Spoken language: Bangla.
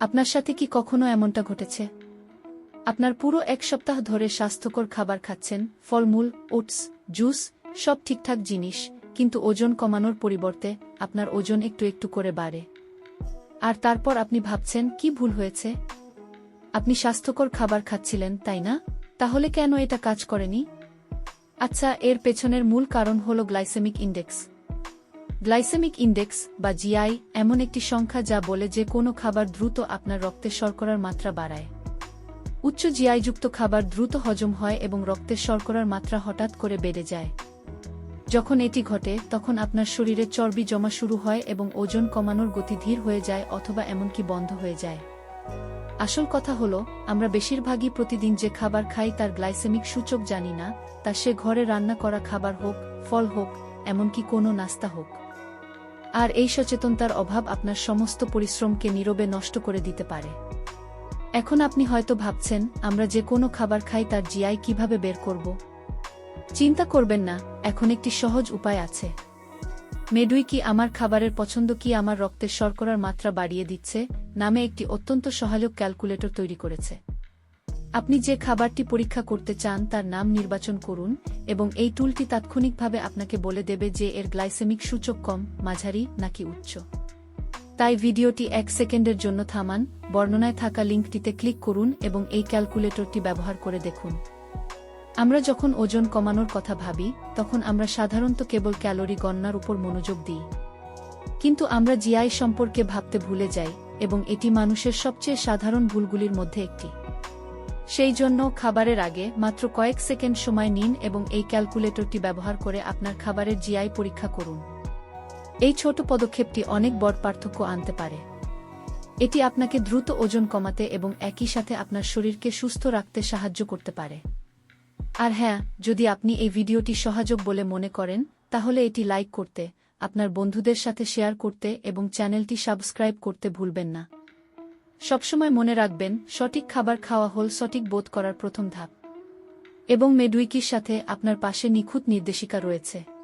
আপনার সাথে কি কখনো এমনটা ঘটেছে? আপনার পুরো এক সপ্তাহ ধরে স্বাস্থ্যকর খাবার খাচ্ছেন, ফলমূল, ওটস, জুস, সব ঠিকঠাক জিনিস, কিন্তু ওজন কমানোর পরিবর্তে আপনার ওজন একটু একটু করে বাড়ে। আর তারপর আপনি ভাবছেন, কি ভুল হয়েছে? আপনি স্বাস্থ্যকর খাবার খাচ্ছিলেন, তাই না? তাহলে কেন এটা কাজ করেনি? আচ্ছা এর পেছনের মূল কারণ হল গ্লাইসেমিক ইন্ডেক্স। গ্লাইসেমিক ইন্ডেক্স বা জিআই এমন একটি সংখ্যা যা বলে যে কোনো খাবার দ্রুত আপনার রক্তে শর্করার মাত্রা বাড়ায়। উচ্চ জিআইযুক্ত খাবার দ্রুত হজম হয় এবং রক্তের শর্করার মাত্রা হঠাৎ করে বেড়ে যায়। যখন এটি ঘটে, তখন আপনার শরীরে চর্বি জমা শুরু হয় এবং ওজন কমানোর গতি ধীর হয়ে যায় অথবা এমনকি বন্ধ হয়ে যায়। আসল কথা হল, আমরা বেশিরভাগই প্রতিদিন যে খাবার খাই তার গ্লাইসেমিক সূচক জানি না, তা সে ঘরে রান্না করা খাবার হোক, ফল হোক, এমনকি কোনো নাস্তা হোক। আর এই সচেতনতার অভাব আপনার সমস্ত পরিশ্রমকে নীরবে নষ্ট করে দিতে পারে। এখন আপনি হয়তো ভাবছেন, আমরা যে কোনো খাবার খাই তার জিআই কীভাবে বের করব? চিন্তা করবেন না, এখন একটি সহজ উপায় আছে। মেডুই কি আমার খাবারের পছন্দ কি আমার রক্তের শর্করার মাত্রা বাড়িয়ে দিচ্ছে, নামে একটি অত্যন্ত সহায়ক ক্যালকুলেটর তৈরি করেছে। আপনি যে খাবারটি পরীক্ষা করতে চান তার নাম নির্বাচন করুন এবং এই টুলটি তাৎক্ষণিকভাবে আপনাকে বলে দেবে যে এর গ্লাইসেমিক সূচক কম, মাঝারি নাকি উচ্চ। তাই ভিডিওটি এক সেকেন্ডের জন্য থামান, বর্ণনায় থাকা লিঙ্কটিতে ক্লিক করুন এবং এই ক্যালকুলেটরটি ব্যবহার করে দেখুন। আমরা যখন ওজন কমানোর কথা ভাবি, তখন আমরা সাধারণত কেবল ক্যালোরি গণনার উপর মনোযোগ দিই। কিন্তু আমরা জিআই সম্পর্কে ভাবতে ভুলে যাই এবং এটি মানুষের সবচেয়ে সাধারণ ভুলগুলির মধ্যে একটি। সেই জন্য খাবারের আগে মাত্র কয়েক সেকেন্ড সময় নিন এবং এই ক্যালকুলেটরটি ব্যবহার করে আপনার খাবারের জিআই পরীক্ষা করুন। এই ছোট পদক্ষেপটি অনেক বড় পার্থক্য আনতে পারে। এটি আপনাকে দ্রুত ওজন কমাতে এবং একই সাথে আপনার শরীরকে সুস্থ রাখতে সাহায্য করতে পারে। আর হ্যাঁ যদি আপনি এই ভিডিওটি সহায়ক বলে মনে করেন, তাহলে এটি লাইক করতে, আপনার বন্ধুদের সাথে শেয়ার করতে এবং চ্যানেলটি সাবস্ক্রাইব করতে ভুলবেন না। সবসময় মনে রাখবেন, সঠিক খাবার খাওয়া হল সঠিক বোধ করার প্রথম ধাপ। এবং মেডুইকির সাথে আপনার পাশে নিখুঁত নির্দেশিকা রয়েছে।